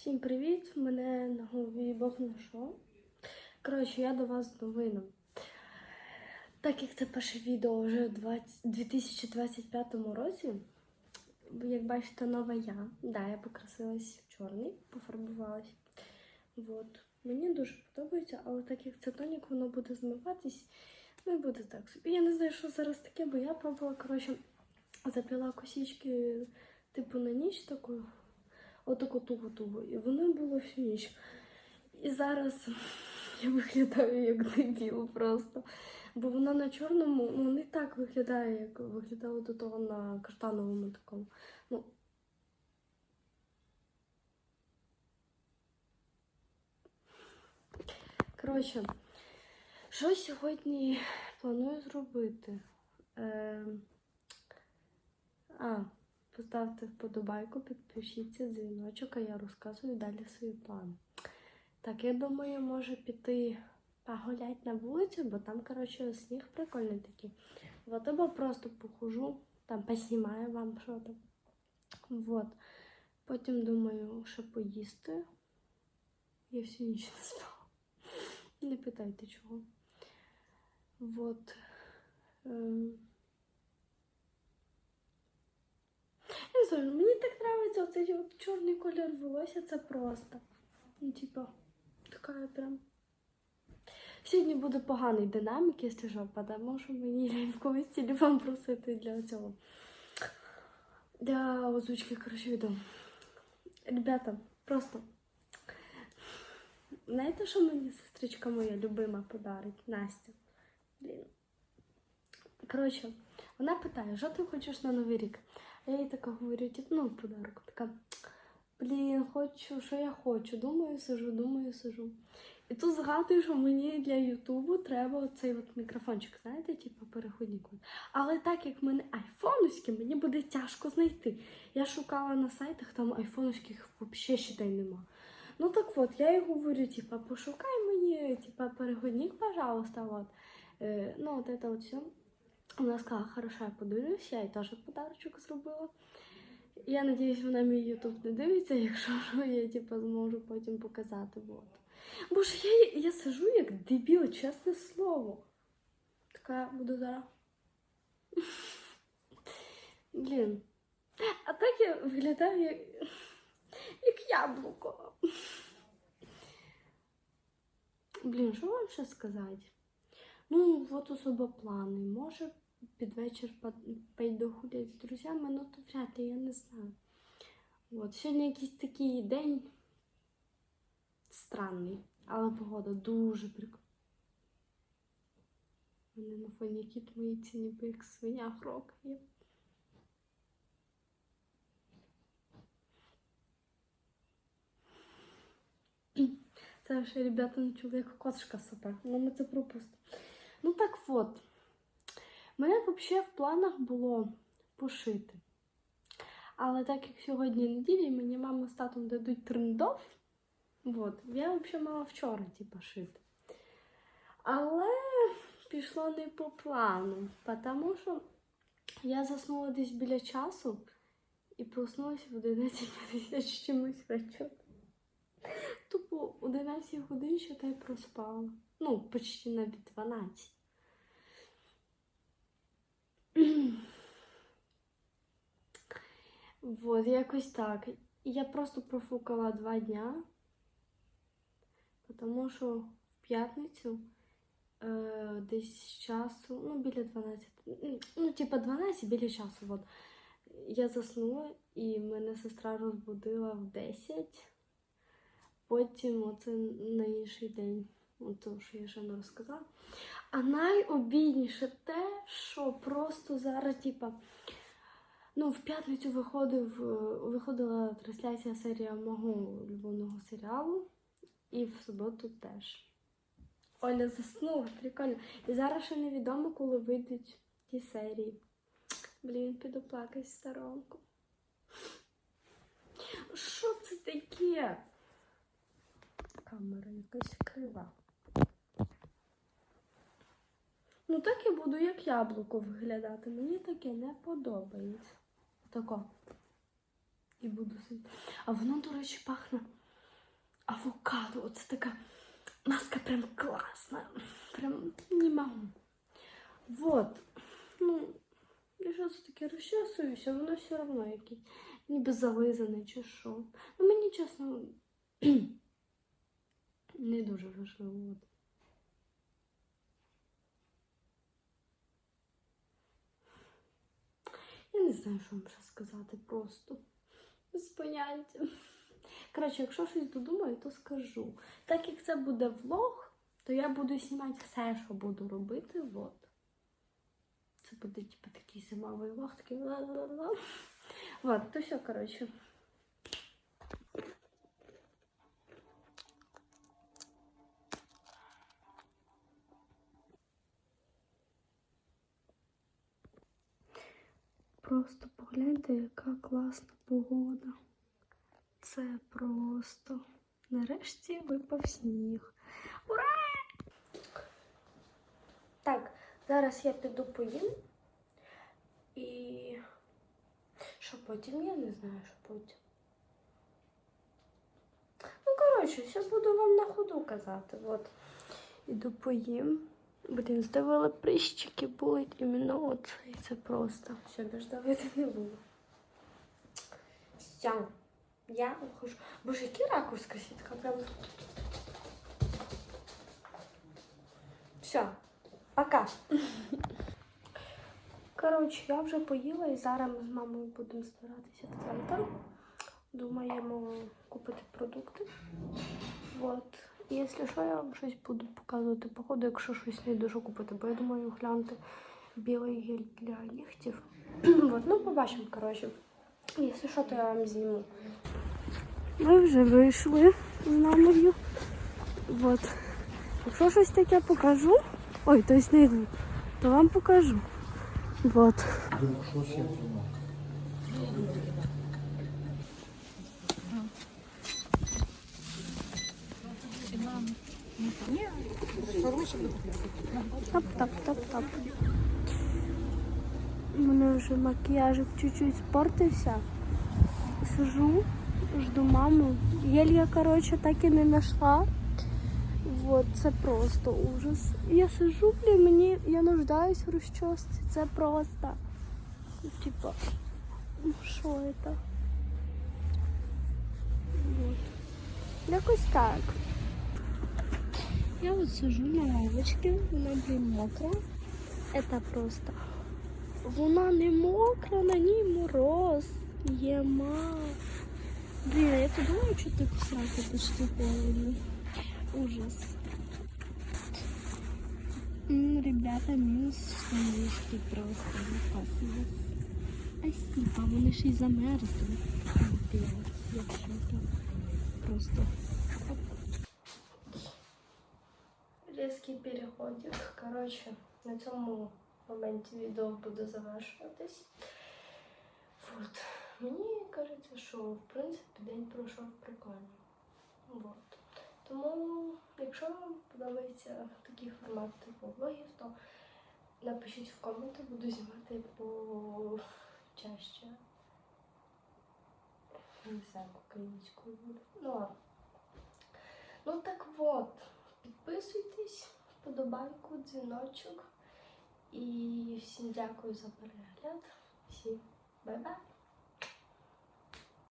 Всім привіт! Мене на голові Бог знайшов. Коротше, я до вас з новинами. Так як це перше відео вже в 2025 році, як бачите, нова я. Да, я покрасилась в чорний, пофарбувалась. Вот. Мені дуже подобається, але так як це тонік, воно буде змиватись, ну і буде так собі. Я не знаю, що зараз таке, бо я пробувала, коротше, заплела косички, типу, на ніч такою отаку тугу-тугу. І воно було всю ніч. І зараз я виглядаю як дебіл просто. Бо вона на чорному ну, не так виглядає, як виглядало до того на каштановому такому. Ну. Коротше, що сьогодні планую зробити? Е... А, Поставте вподобайку, підпишіться, дзвіночок, а я розказую далі свої плани. Так, я думаю, може піти погулять на вулицю, бо там, коротше, сніг прикольний такий. Вот, або просто похожу, там поснімаю вам що там. Вот. Потім думаю, що поїсти. Я всю ніч не спала. Не питайте чого. Вот. Ем... Не знаю, мені так подобається оцей чорний колір волосся, це просто. Ну, типа, така прям. Сьогодні буде поганий динамік, якщо що, тому що мені в когось телефон просити для цього. Для озвучки, коротше, відео. Ребята, просто. Знаєте, що мені сестричка моя любима подарить? Настя. Блін. Коротше, вона питає, що ти хочеш на Новий рік? Я їй така говорю, типу, ну, подарок. Така, блін, хочу, що я хочу. Думаю, сижу, думаю, сижу. І тут згадую, що мені для Ютубу треба оцей от мікрофончик, знаєте, типу переходник. Але так як в мене айфоновські, мені буде тяжко знайти. Я шукала на сайтах, там айфоновських взагалі ще нема. Ну так от, я їй говорю, типа, пошукай мені, типа, переходник, пожалуйста, от. Е, ну, от это от все. Вона сказала, хорошо, я подивлюся, я їй теж подарочок зробила. Я надіюсь, вона мій ютуб не дивиться, якщо що, я типу, зможу потім показати. Вот. Боже, я, я сижу як дебіл, чесне слово. Така буду зараз. Блін. А так я виглядаю як, як яблуко. Блін, що вам ще сказати? Ну, от особо плани. Може, під вечір пойду гуляти з друзями, ну то вряд ли, я не знаю. От, сьогодні якийсь такий день странний, але погода дуже прикольна. У мене на фоні кіт моїться ніби як свиня хрокає. Це ще, ребята, не чули, як кошка сопе. Ну ми це пропустимо. Ну так от. Мене взагалі в планах було пошити. Але так як сьогодні неділя, мені мама з татом дадуть трендов, от, я взагалі мала вчора типу, шити. Але пішло не по плану, тому що я заснула десь біля часу і проснулася в 11.50 з чимось вечора. Тупо 11 годин ще та й проспала. Ну, почти навіть 12. Вот, якось так. Я просто профукала два дня, тому що в п'ятницю е, десь часу, ну, біля 12, ну, типа 12 біля часу. Вот. Я заснула і мене сестра розбудила в 10. Потім оце на інший день, то, що я ще не розказала. А найобідніше те, що просто зараз, типа, ну, в п'ятницю виходив, виходила трансляція серія мого любовного серіалу, і в суботу теж. Оля заснула, прикольно. І зараз ще невідомо, коли вийдуть ті серії. Блін, піду плакати сторонку. Що це таке? Камера якась крива. Ну так я буду як яблуко виглядати. Мені таке не подобається. Тако. І буду сидіти. А воно, до речі, пахне авокадо. Оце така маска прям класна. Прям не можу. Вот. Ну, я що це таке розчесуюся, воно все одно якесь ніби зализане чи що. Ну мені чесно не дуже важливо. От. Я не знаю, що вам ще сказати просто. Без поняття. Коротше, якщо щось додумаю, то скажу. Так як це буде влог, то я буду знімати все, що буду робити. От. Це буде типу такий зимовий влог, такий ла-ла-ла. Вот, то все, коротше. Просто погляньте, яка класна погода. Це просто. Нарешті випав сніг. Ура! Так, зараз я піду поїм. І що потім? Я не знаю, що потім. Ну, коротше, все буду вам на ходу казати. От. Іду поїм. Блін, здавила прищики болить іменно оце. І це просто. Все, більш давити не буду. Все. Я ухожу. Боже, який ракурс красивка, прям. Все, пока. Коротше, я вже поїла і зараз ми з мамою будемо збиратися в центр. Думаємо купити продукти. Вот. І якщо що, я вам щось буду показувати по ходу, якщо щось не дуже купити, бо я думаю глянути білий гель для нігтів. вот. Ну, побачимо, коротше. Якщо що, то я вам зніму. Ми вже вийшли з мамою. Вот. Якщо щось таке покажу, ой, то есть не то вам покажу. Вот. Тап-тап-тап-тап. У мене вже макіяжик чуть-чуть спортився. Сижу, жду маму. Гель я, коротше, так і не знайшла. Вот, це просто ужас. Я сижу, блін, мені я нуждаюсь в розчосці. Це просто. Типа, що це? Вот. Якось так. Я вот сижу на лавочці, вона, блін, мокра. Это просто. Вона не мокра, на ній мороз. Єма. Блін, а я то думаю, що так сраку почти холодно. Ужас. М, Ребята, мінус штанишки просто. Космос. Спасибо, вони ще й замерзли. Капець, я в шокі. Просто. Різкий переходик. Коротше, на цьому моменті відео буде завершуватись. Вот. Мені кажеться, що в принципі день пройшов прикольно. Вот. Тому, якщо вам подобається такий формат типу влогів, то напишіть в коменти, буду знімати по чаще. Не знаю, українською буде. Ну. Ну так от, підписуйтесь, вподобайку, дзвіночок. І всім дякую за перегляд. Всім бай-бай!